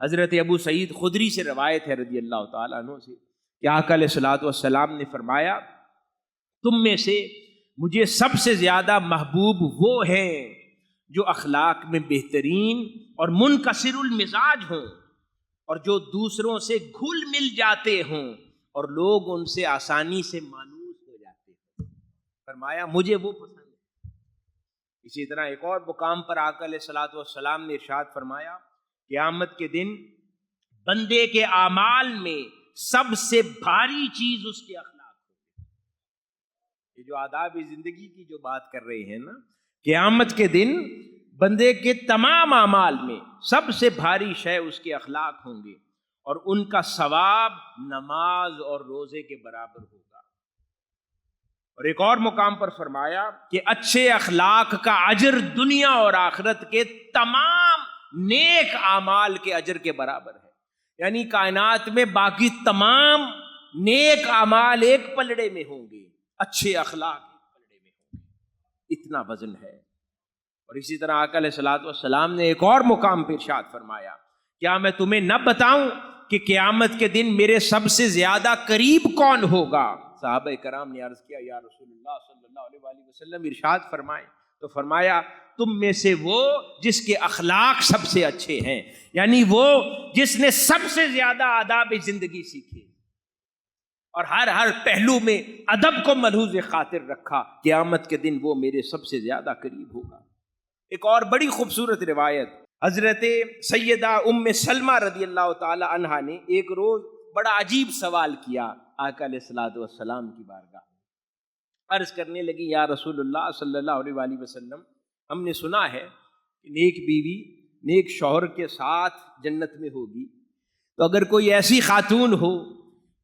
حضرت ابو سعید خدری سے روایت ہے رضی اللہ تعالیٰ عنہ سے کہ آقا علیہ صلاۃ والسلام نے فرمایا، تم میں سے مجھے سب سے زیادہ محبوب وہ ہیں جو اخلاق میں بہترین اور منکسر المزاج ہوں اور جو دوسروں سے گھل مل جاتے ہوں اور لوگ ان سے آسانی سے مانوس ہو جاتے ہیں فرمایا، مجھے وہ پسند ہے۔ اسی طرح ایک اور مقام پر آقا علیہ صلاۃ والسلام نے ارشاد فرمایا قیامت کے دن بندے کے اعمال میں سب سے بھاری چیز اس کے اخلاق یہ جو آداب زندگی کی جو بات کر رہے ہیں نا، قیامت کے دن بندے کے تمام اعمال میں سب سے بھاری شے اس کے اخلاق ہوں گے اور ان کا ثواب نماز اور روزے کے برابر ہوگا۔ اور ایک اور مقام پر فرمایا کہ اچھے اخلاق کا اجر دنیا اور آخرت کے تمام نیک اعمال کے اجر کے برابر ہے۔ یعنی کائنات میں باقی تمام نیک اعمال ایک پلڑے میں ہوں گے، اچھے اخلاق ایک پلڑے میں ہوں گے۔ اتنا وزن ہے۔ اور اسی طرح علیہ سلاۃ والسلام نے ایک اور مقام پہ ارشاد فرمایا، کیا میں تمہیں نہ بتاؤں کہ قیامت کے دن میرے سب سے زیادہ قریب کون ہوگا؟ صحابہ کرام نے عرض کیا، یا رسول اللہ صلی اللہ علیہ وسلم ارشاد فرمائے تو فرمایا، تم میں سے وہ جس کے اخلاق سب سے اچھے ہیں یعنی وہ جس نے سب سے زیادہ آداب زندگی سیکھی۔ اور ہر ہر پہلو میں ادب کو ملحوظ خاطر رکھا، قیامت کے دن وہ میرے سب سے زیادہ قریب ہوگا۔ ایک اور بڑی خوبصورت روایت، حضرت سیدہ ام سلمہ رضی اللہ تعالی عنہا نے ایک روز بڑا عجیب سوال کیا آقا علیہ السلاۃ والسلام کی بارگاہ عرض کرنے لگی، یا رسول اللہ صلی اللہ علیہ وآلہ وسلم، ہم نے سنا ہے کہ نیک بیوی نیک شوہر کے ساتھ جنت میں ہوگی۔ تو اگر کوئی ایسی خاتون ہو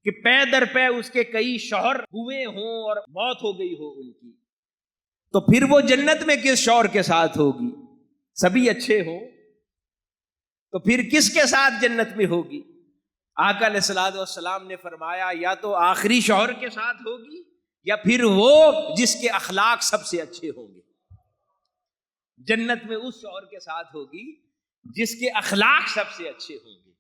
کہ پے در پے اس کے کئی شوہر ہوئے ہوں اور موت ہو گئی ہو ان کی، تو پھر وہ جنت میں کس شوہر کے ساتھ ہوگی؟ سبھی اچھے ہوں؟ تو پھر کس کے ساتھ جنت میں ہوگی؟ آقا علیہ السلام والسلام نے فرمایا، یا تو آخری شوہر کے ساتھ ہوگی یا پھر وہ جس کے اخلاق سب سے اچھے ہوں گے۔ جنت میں اس شوہر کے ساتھ ہوگی جس کے اخلاق سب سے اچھے ہوں گے۔